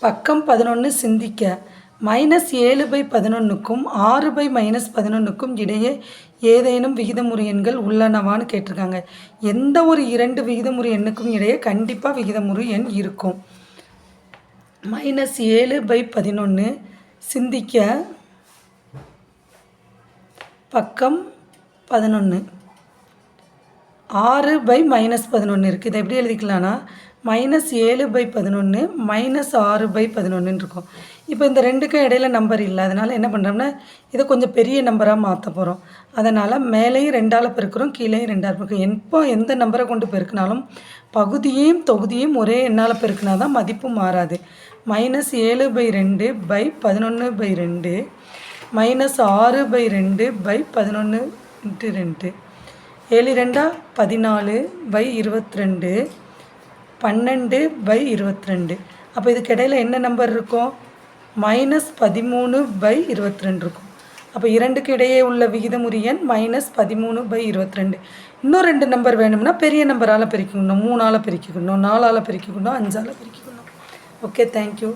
பக்கம் பதினொன்று சிந்திக்க. மைனஸ் ஏழு பை பதினொன்றுக்கும் ஆறு பை மைனஸ் பதினொன்றுக்கும் இடையே ஏதேனும் விகிதமுறு எண்கள் உள்ளனவான்னு கேட்டிருக்காங்க. எந்த ஒரு இரண்டு விகிதமுறு எண்ணுக்கும் இடையே கண்டிப்பாக விகிதமுறு எண் இருக்கும். மைனஸ் ஏழு பை பதினொன்று சிந்திக்க. பக்கம் பதினொன்று ஆறு பை மைனஸ் பதினொன்று இருக்குது இதை எப்படி எழுதிக்கலாம்னா மைனஸ் ஏழு பை பதினொன்று மைனஸ் ஆறு பை பதினொன்றுன்னு இருக்கும். இப்போ இந்த ரெண்டுக்கும் இடையில நம்பர் இல்லை. அதனால் என்ன பண்ணுறோம்னா இதை கொஞ்சம் பெரிய நம்பராக மாற்ற போகிறோம் அதனால் மேலேயும் ரெண்டால் பெருக்கிறோம் கீழேயும் ரெண்டால் பெருக்கிறோம். எப்போ எந்த நம்பரை கொண்டு பெருக்கினாலும் பகுதியையும் தொகுதியும் ஒரே எண்ணால் பெருக்கினா தான் மதிப்பு மாறாது. மைனஸ் ஏழு பை ரெண்டு பை பதினொன்று பை ரெண்டு மைனஸ் ஆறு பை ரெண்டு பை பதினொன்று இன்ட்டு ரெண்டு. ஏழு ரெண்டா பதினாலு பை இருபத்தி ரெண்டு பன்னெண்டு பை இருபத்தி ரெண்டு அப்போ இதுக்கு இடையில் என்ன நம்பர் இருக்கும்? மைனஸ் பதிமூணு பை இருபத்தி ரெண்டு இருக்கும். அப்போ இரண்டுக்கு இடையே உள்ள விகிதமுறு எண் மைனஸ் பதிமூணு பை இருபத்தி ரெண்டு இன்னும் ரெண்டு நம்பர் வேணும்னா பெரிய நம்பரால் பிரிக்கணும். மூணால் பிரிக்கணும். நாலால் பிரிக்கணும். அஞ்சால் பிரிக்கணும். Okay thank you